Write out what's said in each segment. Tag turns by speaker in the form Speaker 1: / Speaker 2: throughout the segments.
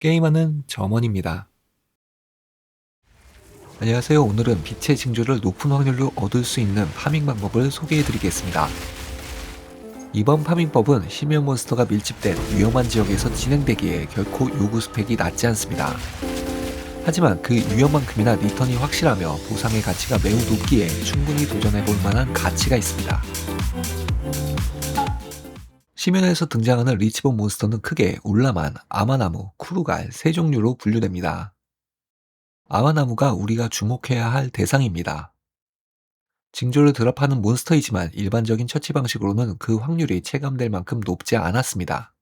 Speaker 1: 게임하는 점원입니다. 안녕하세요. 오늘은 빛의 징조를 높은 확률로 얻을 수 있는 파밍 방법을 소개해 드리겠습니다. 이번 파밍법은 심연 몬스터가 밀집된 위험한 지역에서 진행되기에 결코 요구 스펙이 낮지 않습니다. 하지만 그 위험만큼이나 리턴이 확실하며 보상의 가치가 매우 높기에 충분히 도전해 볼 만한 가치가 있습니다. 시면에서 등장하는 리치본 몬스터는 크게 울라만, 아마나무, 쿠루갈 세 종류로 분류됩니다. 아마나무가 우리가 주목해야 할 대상입니다. 징조를 드랍하는 몬스터이지만 일반적인 처치 방식으로는 그 확률이 체감될 만큼 높지 않았습니다.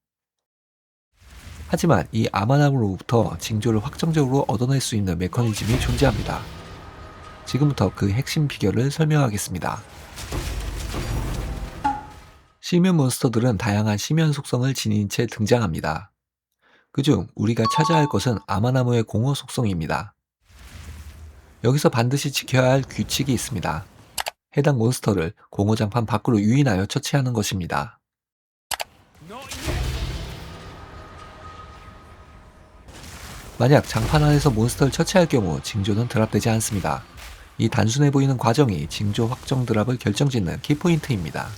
Speaker 1: 하지만 이 아마나무로부터 징조를 확정적으로 얻어낼 수 있는 메커니즘이 존재합니다. 지금부터 그 핵심 비결을 설명하겠습니다. 시면 몬스터들은 다양한 시면 속성을 지닌 채 등장합니다. 그중 우리가 찾아야 할 것은 아마나무의 공허 속성입니다. 여기서 반드시 지켜야 할 규칙이 있습니다. 해당 몬스터를 공허장판 밖으로 유인하여 처치하는 것입니다. 만약 장판 안에서 몬스터를 처치할 경우 징조는 드랍되지 않습니다. 이 단순해 보이는 과정이 징조 확정 드랍을 결정짓는 키포인트입니다.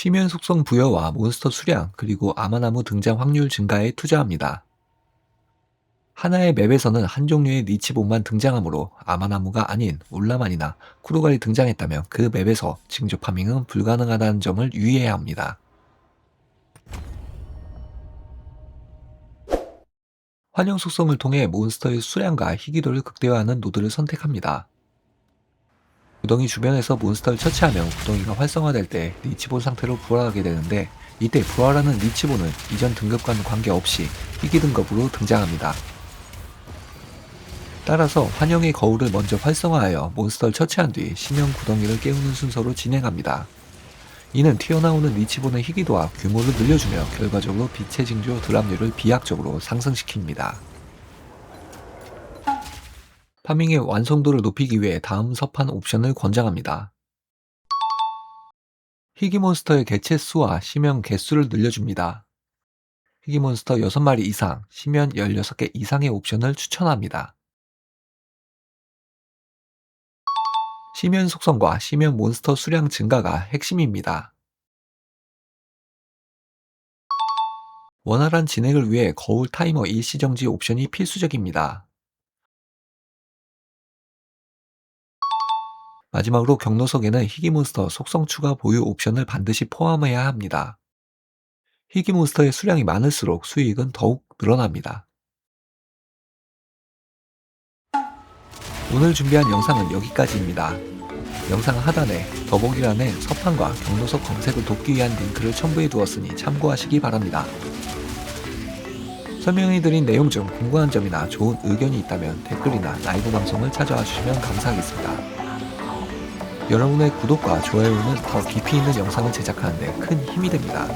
Speaker 1: 시면 속성 부여와 몬스터 수량 그리고 아마나무 등장 확률 증가에 투자합니다. 하나의 맵에서는 한 종류의 니치본만 등장하므로 아마나무가 아닌 울라만이나 쿠루갈이 등장했다면 그 맵에서 징조 파밍은 불가능하다는 점을 유의해야 합니다. 환영 속성을 통해 몬스터의 수량과 희귀도를 극대화하는 노드를 선택합니다. 구덩이 주변에서 몬스터를 처치하면 구덩이가 활성화될 때 리치본 상태로 부활하게 되는데 이때 부활하는 리치본은 이전 등급과는 관계없이 희귀 등급으로 등장합니다. 따라서 환영의 거울을 먼저 활성화하여 몬스터를 처치한 뒤 신형 구덩이를 깨우는 순서로 진행합니다. 이는 튀어나오는 리치본의 희귀도와 규모를 늘려주며 결과적으로 빛의 징조 드랍률을 비약적으로 상승시킵니다. 파밍의 완성도를 높이기 위해 다음 서판 옵션을 권장합니다. 희귀몬스터의 개체 수와 심연 개수를 늘려줍니다. 희귀몬스터 6마리 이상, 심연 16개 이상의 옵션을 추천합니다. 시면 속성과 시면 몬스터 수량 증가가 핵심입니다. 원활한 진행을 위해 거울 타이머 일시정지 옵션이 필수적입니다. 마지막으로 경로석에는 희귀몬스터 속성 추가 보유 옵션을 반드시 포함해야 합니다. 희귀몬스터의 수량이 많을수록 수익은 더욱 늘어납니다. 오늘 준비한 영상은 여기까지입니다. 영상 하단에 더보기란에 서판과 경로석 검색을 돕기 위한 링크를 첨부해 두었으니 참고하시기 바랍니다. 설명해 드린 내용 중 궁금한 점이나 좋은 의견이 있다면 댓글이나 라이브 방송을 찾아와 주시면 감사하겠습니다. 여러분의 구독과 좋아요는 더 깊이 있는 영상을 제작하는데 큰 힘이 됩니다.